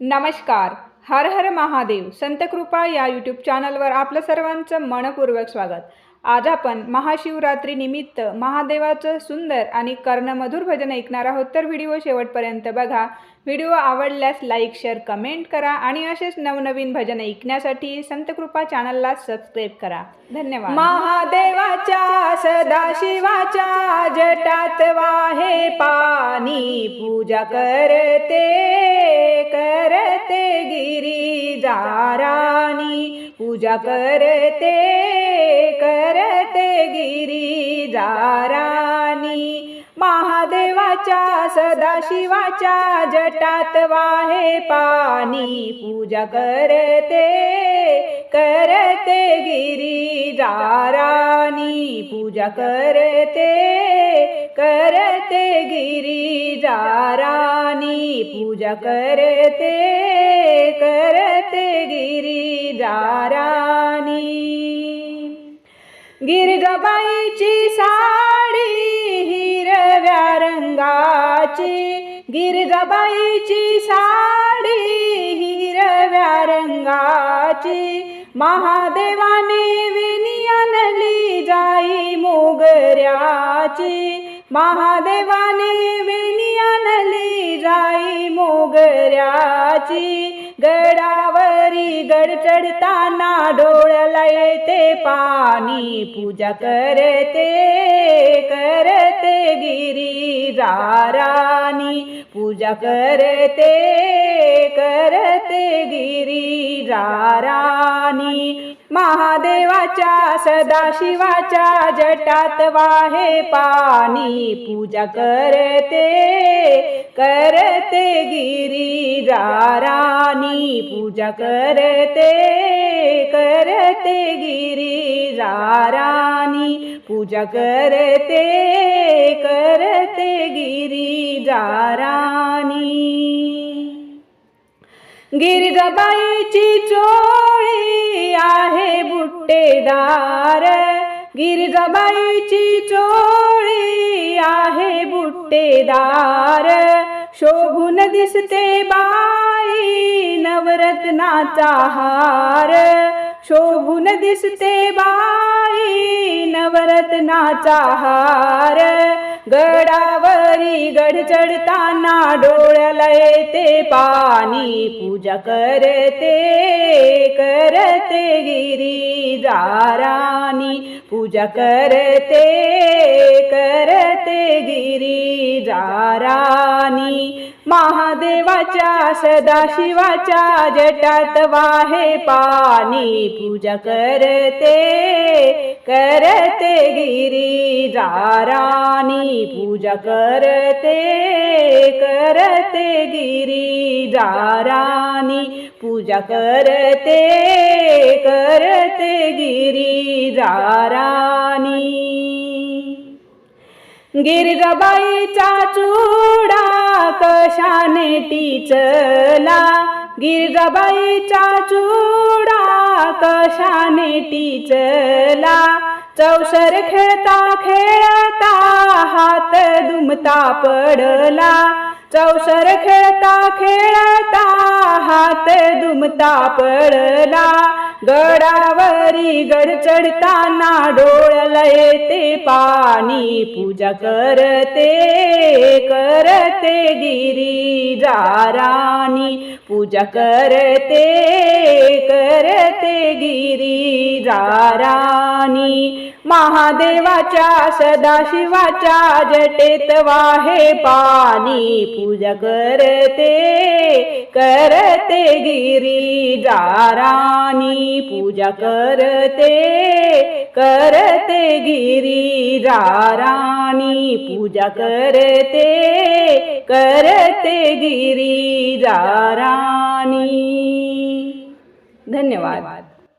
नमस्कार. हर हर महादेव. संतकृपा या यूट्यूब चॅनलवर आपलं सर्वांचं मनपूर्वक स्वागत. आज आपण महाशिवरात्री निमित्त महादेवाचं सुंदर आणि कर्णमधुर भजन ऐकणार आहोत. तर व्हिडिओ शेवटपर्यंत बघा. व्हिडिओ आवडल्यास लाईक शेअर कमेंट करा आणि असेच नवनवीन भजन ऐकण्यासाठी संतकृपा चॅनलला सबस्क्राईब करा. धन्यवाद. महादेवाच्या सदाशिवाच्या जटात वाहे पाणी. पूजा करते करते गिरी जारानी पूजा करते गिरी जारानी महादेवाच्या सदाशिवाच्या जटात वाहे पाणी. पूजा करते करते गिरी जारानी पूजा करते करते गिरी जारानी पूजा करते करते गिरी जारानी. गिरगबाईची साडी हिरव्या रंगाची. गिरगबाईची साडी हिरव्या रंगाची. महादेवाने विनी जाई मोगऱ्याची. महादेवाने विनी जाई मोगऱ्याची. गडावरी गड चढताना डो येते पाणी पूजा करते करते गिरी पूजा करते करते गिरी महादेवाच्या सदाशिवाच्या जटात वाहे पाणी. पूजा करते करते गिरी पूजा करते करते गिरी जारानी पूजा करते करते गिरी जारानी चोळी आहे बुट्टेदार. गिरजबाईची चोळी आहे बुट्टेदार. शोभून दिसते बाई नवरत्नाचा हार. शोभून दिसते बाई नवरत्नाचा हार. गडावरी गड चढताना डोळ्याला येते पाणी. पूजा करते करते गिरी जारानी. पूजा करते करते गिरी जारानी. महादेवाच्या सदाशिवाच्या जटात वाहे पाणी पूजा करते करते गिरी जाराणी पूजा करते करते गिरी जारानी पूजा करते करते गिरी जाराणी। गिरजाबाईचा चुडा कशाने टिचला? गिरजाबाईचा चुडा कशाने टिचला? चौसर खेळता खेळता हात दुमता पडला. चौसर खेळता खेळता हात दुमता पडला. गडावरी गड चढताना डोळ्याला येते पाणी. पूजा करते करते गिरी जाराणी पूजा करते करते गिरी जाराणी महादेवाच्या सदाशिवाच्या जटेत वाहे पाणी. पूजा करते करते गिरी पूजा करते करते गिरी पूजा करते करते गिरी धन्यवाद।